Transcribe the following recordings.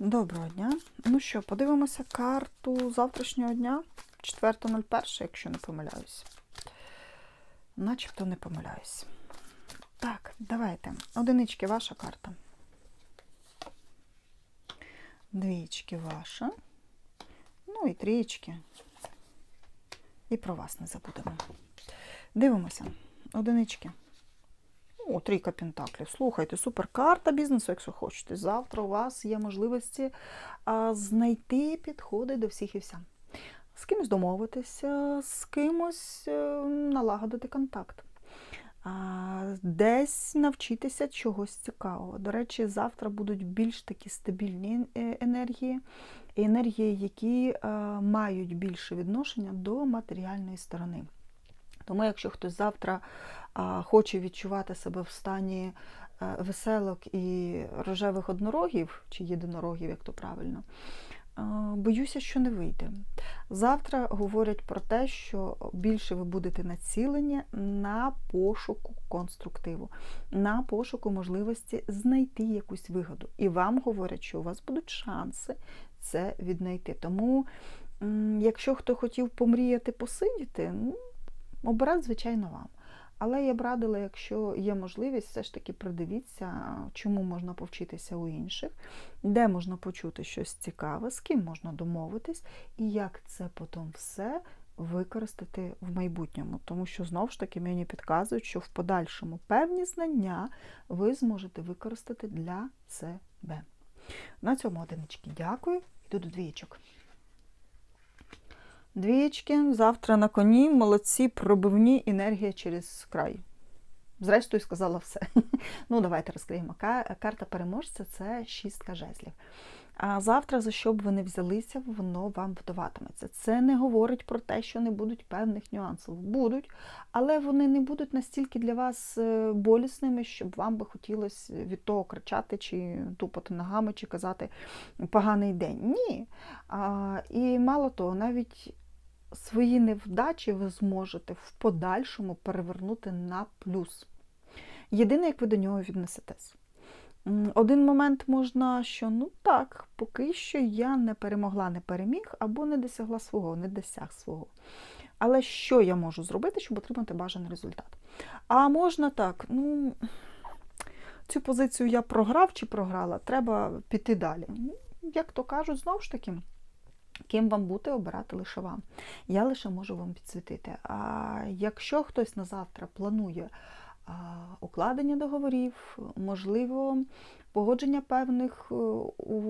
Доброго дня. Ну що, подивимося карту завтрашнього дня, 4.01, якщо не помиляюсь. Начебто не помиляюсь. Так, давайте. Одинички ваша карта. Двічки ваша. Ну і трієчки. І про вас не забудемо. Дивимося. Одинички. О, трійка пентаклів. Слухайте, суперкарта бізнесу, якщо хочете. Завтра у вас є можливості знайти підходи до всіх і вся. З кимось домовитися, з кимось е, налагодити контакт. Десь навчитися чогось цікавого. До речі, завтра будуть більш такі стабільні е, енергії, енергії, які е, мають більше відношення до матеріальної сторони. Тому, якщо хтось завтра хоче відчувати себе в стані е, веселок і рожевих однорогів, чи єдинорогів, як то правильно, боюся, що не вийде. Завтра говорять про те, що більше ви будете націлені на пошуку конструктиву, на пошуку можливості знайти якусь вигоду. І вам говорять, що у вас будуть шанси це віднайти. Тому, якщо хто хотів помріяти, посидіти, ну, Обирати, звичайно, вам. Але я б радила, якщо є можливість, все ж таки придивіться, чому можна повчитися у інших, де можна почути щось цікаве, з ким можна домовитись, і як це потім все використати в майбутньому. Тому що знову ж таки мені підказують, що в подальшому певні знання ви зможете використати для себе. На цьому одинички дякую. Йду до двічок. Двічки, завтра на коні, молодці, пробивні, енергія через край. Зрештою, сказала все. Ну, давайте розкриємо. Карта переможця це шістка жезлів. А завтра, за що б ви не взялися, воно вам вдаватиметься. Це не говорить про те, що не будуть певних нюансів. Будуть, але вони не будуть настільки для вас е, болісними, щоб вам би хотілося від того кричати, чи тупати ногами, чи казати поганий день. Ні. А, І мало того, навіть свої невдачі ви зможете в подальшому перевернути на плюс. Єдине, як ви до нього віднесетесь. Один момент можна, що ну так, поки що я не перемогла, не переміг, або не досягла свого, не досяг свого. Але що я можу зробити, щоб отримати бажаний результат? А можна так, ну, цю позицію я програв чи програла, треба піти далі. Як то кажуть, знову ж таки. Ким вам бути, обирати лише вам. Я лише можу вам підсвітити. А якщо хтось на завтра планує укладення договорів, можливо, погодження певних е,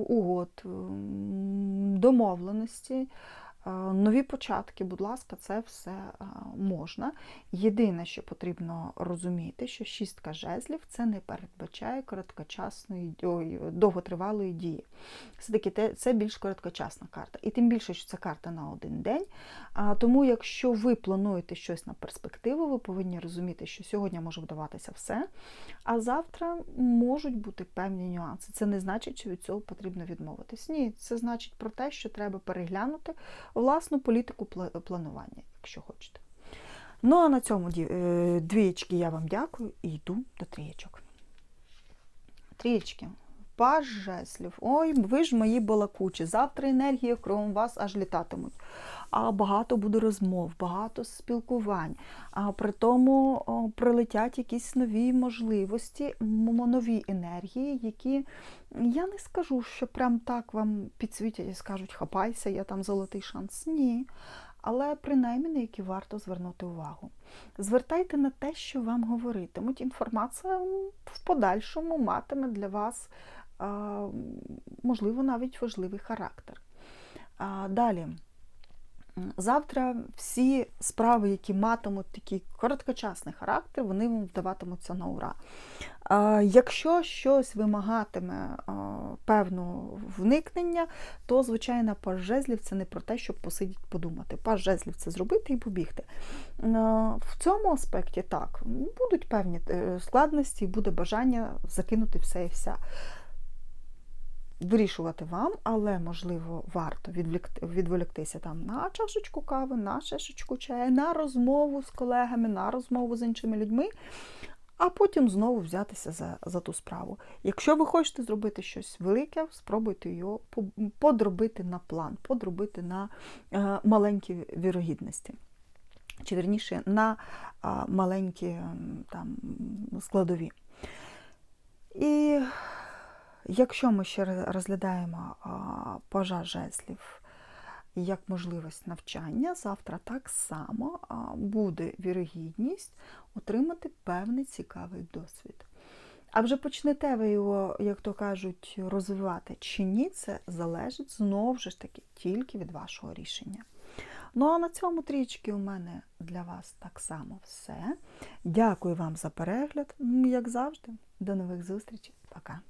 угод, домовленості, Нові початки, будь ласка, це все можна. Єдине, що потрібно розуміти, що шістка жезлів це не передбачає короткочасної довготривалої дії. Все-таки це більш короткочасна карта. І тим більше, що це карта на один день. Тому, якщо ви плануєте щось на перспективу, ви повинні розуміти, що сьогодні може вдаватися все, а завтра можуть бути певні нюанси. Це не значить, що від цього потрібно відмовитись. Ні, це значить про те, що треба переглянути власну політику планування, якщо хочете. Ну, а на цьому е, двієчки я вам дякую і йду до трієчок. Трієчки. Паж жеслів. Ой, ви ж мої балакучі. Завтра енергії кругом вас аж літатимуть. А багато буде розмов, багато спілкувань. А при тому о, прилетять якісь нові можливості, нові енергії, які я не скажу, що прям так вам підсвітять і скажуть, хапайся, я там золотий шанс. Ні. Але принаймні на які варто звернути увагу. Звертайте на те, що вам говоритимуть. Інформація в подальшому матиме для вас, можливо, навіть важливий характер. Далі. Завтра всі справи, які матимуть такий короткочасний характер, вони вам вдаватимуться на ура. Якщо щось вимагатиме певного вникнення, то, звичайно, паж жезлів це не про те, щоб посидіти подумати. Паж жезлів це зробити і побігти. В цьому аспекті так, будуть певні е, складності, буде бажання закинути все і вся вирішувати вам, але, можливо, варто відволіктися там на чашечку кави, на чашечку чаю, на розмову з колегами, на розмову з іншими людьми. а потім знову взятися за, за ту справу. Якщо ви хочете зробити щось велике, спробуйте його подробити на план, подробити на е, маленькі вірогідності. Чи вірніше на маленькі там, складові. І якщо ми ще роз- розглядаємо пожар жезлів як можливість навчання, завтра так само буде вірогідність отримати певний цікавий досвід. А вже почнете ви його, як то кажуть, розвивати чи ні, це залежить знову ж таки тільки від вашого рішення. Ну а на цьому трічки у мене для вас так само все. Дякую вам за перегляд. Як завжди, до нових зустрічей. Пока.